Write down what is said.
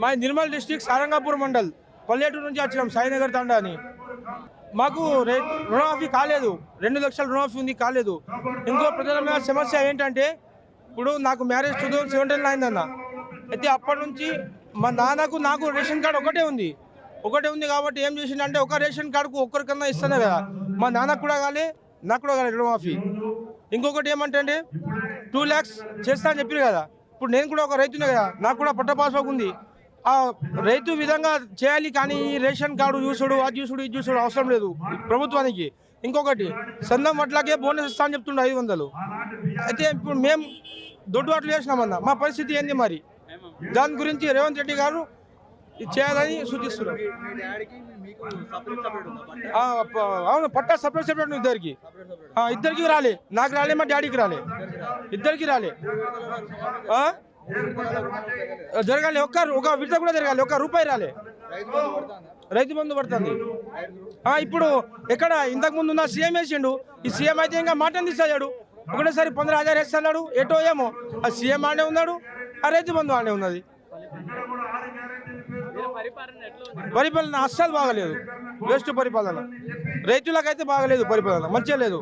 మా నిర్మల్ డిస్టిక్ సారంగాపూర్ మండల్ పల్లెటూరు నుంచి వచ్చినాం సాయినగర్ తండా అని మాకు రుణమాఫీ కాలేదు. రెండు లక్షల రుణమాఫీ ఉంది కాలేదు. ఇంకో ప్రధానమైన సమస్య ఏంటంటే ఇప్పుడు నాకు మ్యారేజ్ టూ థౌజండ్ సెవెంటీన్ అయిందన్న. అయితే అప్పటి నుంచి మా నాన్నకు నాకు రేషన్ కార్డు ఒకటే ఉంది. ఒకటే ఉంది కాబట్టి ఏం చేసిందంటే ఒక రేషన్ కార్డుకు ఒక్కరికన్నా ఇస్తానే కదా. మా నాన్నకు కూడా కాలే నాకు కూడా కాలే రుణమాఫీ. ఇంకొకటి ఏమంటే టూ ల్యాక్స్ చేస్తా అని చెప్పారు కదా. ఇప్పుడు నేను కూడా ఒక రైతునే కదా నాకు కూడా పట్టపాస్ ఉంది రైతు విధంగా చేయాలి కానీ ఈ రేషన్ కార్డు చూసుడు అది చూసుడు ఇది చూసుడు అవసరం లేదు ప్రభుత్వానికి. ఇంకొకటి సందం వడ్లకే బోనస్ ఇస్తా అని చెప్తుండే ఐదు వందలు. అయితే ఇప్పుడు మేము దొడ్డు అట్లు చేసినామన్న మా పరిస్థితి ఏంది మరి? దాని గురించి రేవంత్ రెడ్డి గారు ఇది చేయాలని సూచిస్తున్నారు. పట్ట అవును పట్టా సపరేట్ సపరేట్ ఇద్దరికి. ఇద్దరికి రాలే. నాకు రాలే మా డాడీకి రాలే. ఇద్దరికి రాలే. జరగాలి ఒక్క ఒక విడత కూడా జరగాలి ఒక్క రూపాయి రాలే. రైతు బంధు పడుతుంది. ఇప్పుడు ఎక్కడ ఇంతకు ముందు ఉన్న సీఎం వేసిండు ఈ సీఎం అయితే ఇంకా మాట తీసాడు ఒకటేసారి పంద్ర హజార్ వేస్తున్నాడు ఎటో ఏమో. ఆ సీఎం ఆడే ఉన్నాడు ఆ రైతు బంధు ఆడే ఉన్నది. పరిపాలన అస్సలు బాగలేదు. వేస్ట్ పరిపాలన. రైతులకైతే బాగలేదు పరిపాలన మంచిగా లేదు.